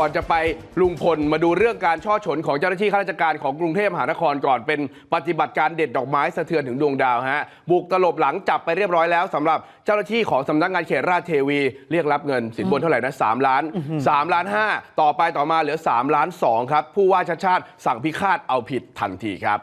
ก่อนจะไปลุงพลมาดูเรื่องการช่อฉนของเจ้าหน้าที่ข้าราชการของกรุงเทพมหานครก่อนเป็นปฏิบัติการเด็ดดอกไม้สะเทือนถึงดวงดาวฮะบุกตลบหลังจับไปเรียบร้อยแล้วสำหรับเจ้าหน้าที่ของสำนักงานเขตราชเทวีเรียกรับเงินสินบนเท่าไหร่นะ3ล้าน3ล้าน5ต่อไปต่อมาเหลือ3ล้าน2ครับผู้ว่าชาติชาติสั่งพิฆาตเอาผิดทันทีครับ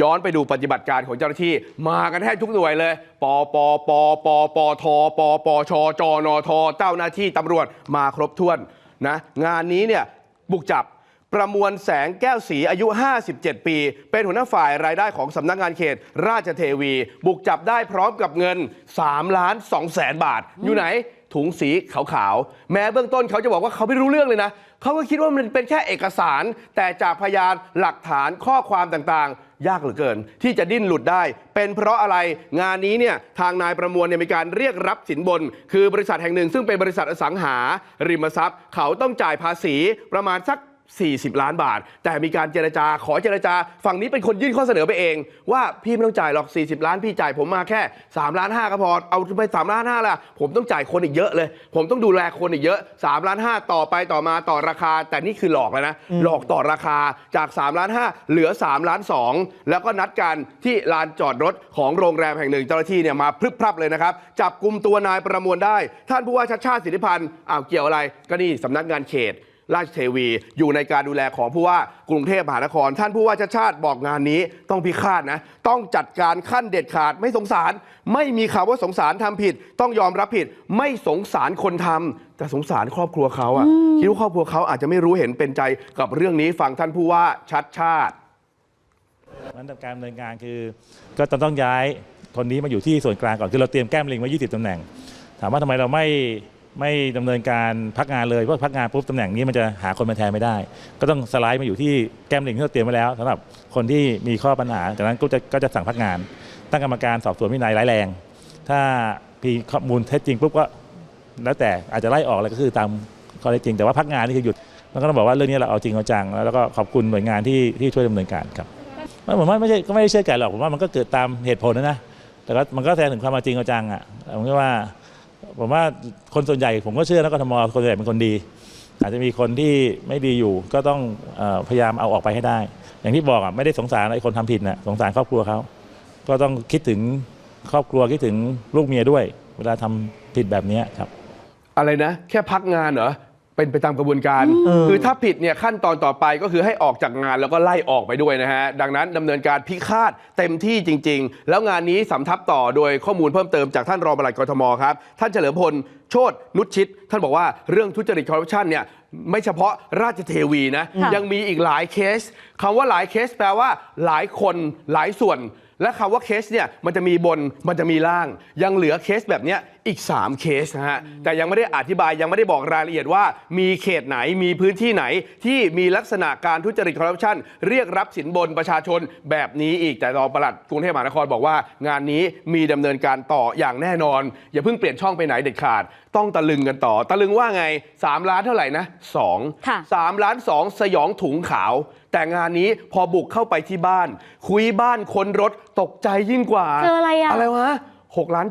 ย้อนไปดูปฏิบัติการของเจ้าหน้าที่ มากันแทบทุกหน่วยเลย ปปปปปทปปชจนทเจ้าหน้าที่ตำรวจมาครบถ้วน นะงานนี้เนี่ยบุกจับประมวลแสงแก้วสีอายุ 57 ปี เป็นหัวหน้าฝ่ายรายได้ของสำนักงานเขต ราชเทวี บุกจับได้พร้อมกับเงิน3ล้าน2แสนบาท อยู่ไหนถุงสีขาวๆ แม้เบื้องต้นเขาจะบอกว่าเขาไม่รู้เรื่องเลยนะ เขาก็คิดว่ามันเป็นแค่เอกสาร แต่จากพยานหลักฐานข้อความต่างๆ ยากเหลือเกิน ที่จะดิ้นหลุดได้ เป็นเพราะอะไรงานนี้เนี่ยทางนายประมวลเนี่ยมีการเรียกรับสินบน คือบริษัทแห่งหนึ่ง ซึ่งเป็นบริษัทอสังหาริมทรัพย์ เขาต้องจ่ายภาษีประมาณสัก 40 ล้านบาท แต่มีการเจรจาขอเจรจา ฝั่งนี้เป็นคนยื่นข้อเสนอไปเอง ว่าพี่ไม่ต้องจ่ายหรอก 40 ล้านพี่จ่ายผมมาแค่3ล้าน5ก็พอเอาไป3ล้าน5ล่ะผมต้องจ่ายคนอีกเยอะเลย ผมต้องดูแลคนอีกเยอะ3ล้าน5ต่อไปต่อมาต่อราคา แต่นี่คือหลอกแล้วนะหลอกต่อราคาจาก3ล้าน5เหลือ3ล้าน2แล้วก็นัดกันที่ลานจอดรถของโรงแรมแห่งหนึ่งเจ้าหน้าที่เนี่ยมาพรึบพรับเลยนะครับจับกลุ่มตัวนายประมวลได้ ท่านผู้ว่าชัดชาติสิทธิพันธ์อ้าวเกี่ยวอะไรก็นี่สำนักงานเขต ราชเทวี อยู่ในการดูแลของผู้ว่ากรุงเทพมหานคร ท่านผู้ว่าชาติชาติบอกงานนี้ต้องพิฆาตนะ ต้องจัดการขั้นเด็ดขาดไม่สงสาร ไม่มีคำว่าสงสารทำผิด ต้องยอมรับผิด ไม่สงสารคนทำแต่สงสารครอบครัวเขาอะคิดว่าครอบครัวเขาอาจจะไม่รู้เห็นเป็นใจกับเรื่องนี้ฟังท่านผู้ว่าชัดชาติมันการดำเนินงานคือ ก็ต้องต้องย้ายคนนี้มาอยู่ที่ส่วนกลางก่อนคือเราเตรียมแก้มลิงไว้20ตำแหน่ง ถามว่าทำไมเราไม่ ไม่ดำเนินการพักงานเลยเพราะพักงานปุ๊บตำแหน่งนี้มันจะหาคนมาแทนไม่ได้ ก็ต้องสไลด์มาอยู่ที่แก้มลิงที่เราเตรียมไว้แล้วสำหรับคนที่มีข้อปัญหาจากนั้นก็จะก็จะสั่งพักงาน ตั้งกรรมการสอบสวนวินัยร้ายแรง ถ้ามีข้อมูลเท็จจริงปุ๊บก็แล้วแต่อาจจะไล่ออกอะไรก็คือตามข้อเท็จจริง แต่ว่าพักงานนี่คือหยุดแล้วก็ต้องบอกว่าเรื่องนี้เราเอาจริงเอาจังแล้วก็ขอบคุณหน่วยงานที่ที่ช่วยดำเนินการครับไม่ผมว่าไม่ใช่ก็ไม่ได้เชื่อกันหรอกผมว่ามันก็เกิดตามเหตุผลนะนะแต่ก็มันก็แสดงถึงความจริงเอาจังอะผมก็ว่า ผมว่าคนส่วนใหญ่ผมก็เชื่อนะกทมคนส่วนใหญ่เป็นคนดี อาจจะมีคนที่ไม่ดีอยู่ก็ต้องอพยายามเอาออกไปให้ได้ อย่างที่บอกอะไม่ได้สงสารไอ้คนทำผิดนะสงสารครอบครัวเขาก็ต้องคิดถึงครอบครัวคิดถึงลูกเมียด้วย เวลาทำผิดแบบนี้ครับ อะไรนะ แค่พักงานเหรอ เป็นไปตามกระบวนการ คือถ้าผิดเนี่ยขั้นตอนต่อไปก็คือให้ออกจากงานแล้วก็ไล่ออกไปด้วยนะฮะ ดังนั้นดำเนินการพิฆาตเต็มที่จริง ๆ แล้วงานนี้สำทับต่อโดยข้อมูลเพิ่มเติมจากท่านรองปลัดกทมครับ ท่านเฉลิมพลโชตนุชชิต ท่านบอกว่าเรื่องทุจริตคอร์รัปชันเนี่ยไม่เฉพาะราชเทวีนะค่ะยังมีอีกหลายเคสคำว่าหลายเคสแปลว่า หลายคนหลายส่วนและคำว่าเคสเนี่ยมันจะมีบนมันจะมีล่าง ยังเหลือเคสแบบเนี้ยอีก 3 เคสนะฮะ แต่ยังไม่ได้อธิบายยังไม่ได้บอกรายละเอียดว่า มีเขตไหนมีพื้นที่ไหนที่มีลักษณะการทุจริตคอร์รัปชันเรียกรับสินบนประชาชนแบบนี้อีกแต่รองปลัดกรุงเทพมหานครบอกว่า งานนี้มีดำเนินการต่ออย่างแน่นอน อย่าเพิ่งเปลี่ยนช่องไปไหนเด็ดขาด ต้องตะลึงกันต่อ ตะลึงว่าไง 3 ล้านเท่าไหร่นะ2ค่ะ3ล้าน2 สยองถุงขาว แต่งานนี้พอบุกเข้าไปที่บ้าน คุยบ้านคนรถตกใจยิ่งกว่าเจออะไรอะอะไรวะ 6ล้าน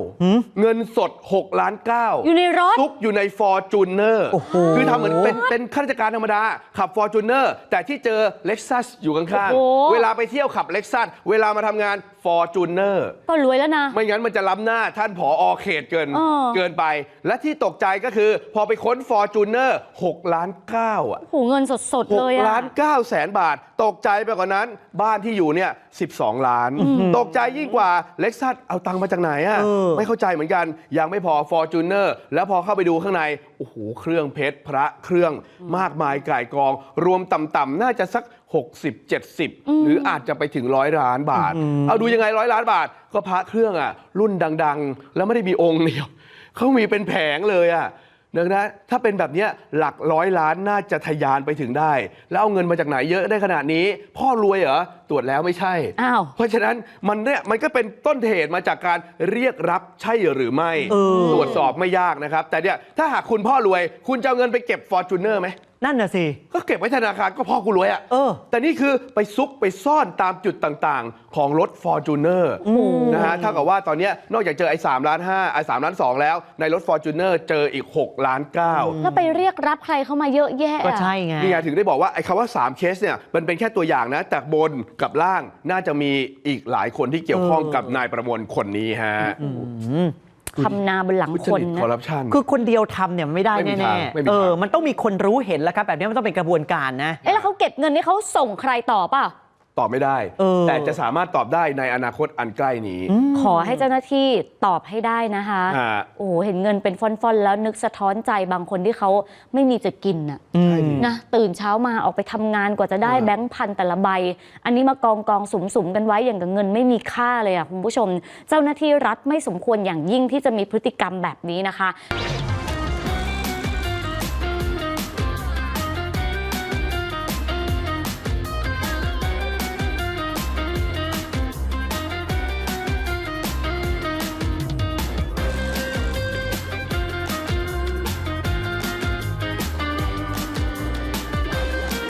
9เงินสด 6 ล้าน 9 อยู่ในรถ ซุกอยู่ในฟอร์จูเนอร์คือทำเหมือนเป็นเป็นข้าราชการธรรมดา ขับฟอร์จูเนอร์แต่ที่เจอเล็กซัสอยู่ข้างโอ้โหๆเวลาไปเที่ยวขับเล็กซัสเวลามาทำงานฟอร์จูเนอร์ก็รวยแล้วนะ ไม่งั้นมันจะล้ำหน้าท่านผออเขตเกินเออเกินไป และที่ตกใจก็คือ พอไปค้นฟอร์จูเนอร์6ล้าน9อะโหเงินสดๆเลย6อะล้าน9แสนบาท ตกใจไปกว่านั้น บ้านที่อยู่เนี่ย12 ล้าน ตกใจยิ่งกว่าเล็กซัสเอาตังค์มาจากไหนอะไม่เข้าใจเหมือนกัน ยังไม่พอฟอร์จูเนอร์แล้วพอเข้าไปดูข้างใน โอ้โห เครื่องเพชรพระเครื่องมากมายก่ายกอง รวมต่ำๆน่าจะสัก 60 70 หรืออาจจะไปถึงร้อยล้านบาท เอาดูยังไงร้อยล้านบาท ก็พระเครื่องอะรุ่นดัง ๆ แล้วไม่ได้มีองค์เดียวเขามีเป็นแผงเลยอะ ดังนั้นถ้าเป็นแบบเนี้ยหลักร้อยล้านน่าจะทะยานไปถึงได้ แล้วเอาเงินมาจากไหนเยอะได้ขนาดนี้ พ่อรวยเหรอตรวจแล้วไม่ใช่อ้าวเพราะฉะนั้นมันเนี่ยมันก็เป็นต้นเหตุมาจากการเรียกรับใช่หรือไม่ตรวจสอบไม่ยากนะครับ แต่เนี่ยถ้าหากคุณพ่อรวย คุณจะเอาเงินไปเก็บฟอร์จูเนอร์ไหมนั่นน่ะสิ ก็เก็บไว้ธนาคารก็พ่อกูรวยอะเออ แต่นี่คือไปซุกไปซ่อนตามจุดต่างๆ ของรถ f o r t u n e r นะฮะเท่ากับว่าตอนเนี้ยนอกจากเจอไอ้3ล้าน5ไอ้3ล้าน2แล้ว ในรถ f o r t u n e r เจออีก 6 ล้าน9แล้วไปเรียกรับใครเข้ามาเยอะแยะก็อะใช่ไงนี่ไงถึงได้บอกว่าไอ้คำว่า 3 เคสเนี่ยมันเป็นแค่ตัวอย่างนะ แต่บนกับล่างน่าจะมีอีกหลายคนที่เกี่ยวข้องเออกับนายประมวลคนนี้ฮะ ทำนาบนหลังทุจคนริตนะคอร์รัปชันคือคนเดียวทำเนี่ยไม่ได้ไม่มีแน่ทางไม่มีๆเออทางมันต้องมีคนรู้เห็นแล้วครับแบบนี้มันต้องเป็นกระบวนการนะเอ๊ะแล้วเขาเก็บเงินนี่เขาส่งใครต่อเปล่า ตอบไม่ได้ เออ แต่จะสามารถตอบได้ในอนาคตอันใกล้นี้ขอให้เจ้าหน้าที่ตอบให้ได้นะคะ ฮะ โอ้โหเห็นเงินเป็นฟอนๆ แล้วนึกสะท้อนใจบางคนที่เขาไม่มีจะกินน่ะอืม นะตื่นเช้ามาออกไปทำงานกว่าจะได้เออแบงค์พันแต่ละใบ อันนี้มากองกองสุมสุมๆกันไว้อย่างกับเงินไม่มีค่าเลยอะคุณผู้ชม เจ้าหน้าที่รัฐไม่สมควรอย่างยิ่งที่จะมีพฤติกรรมแบบนี้นะคะ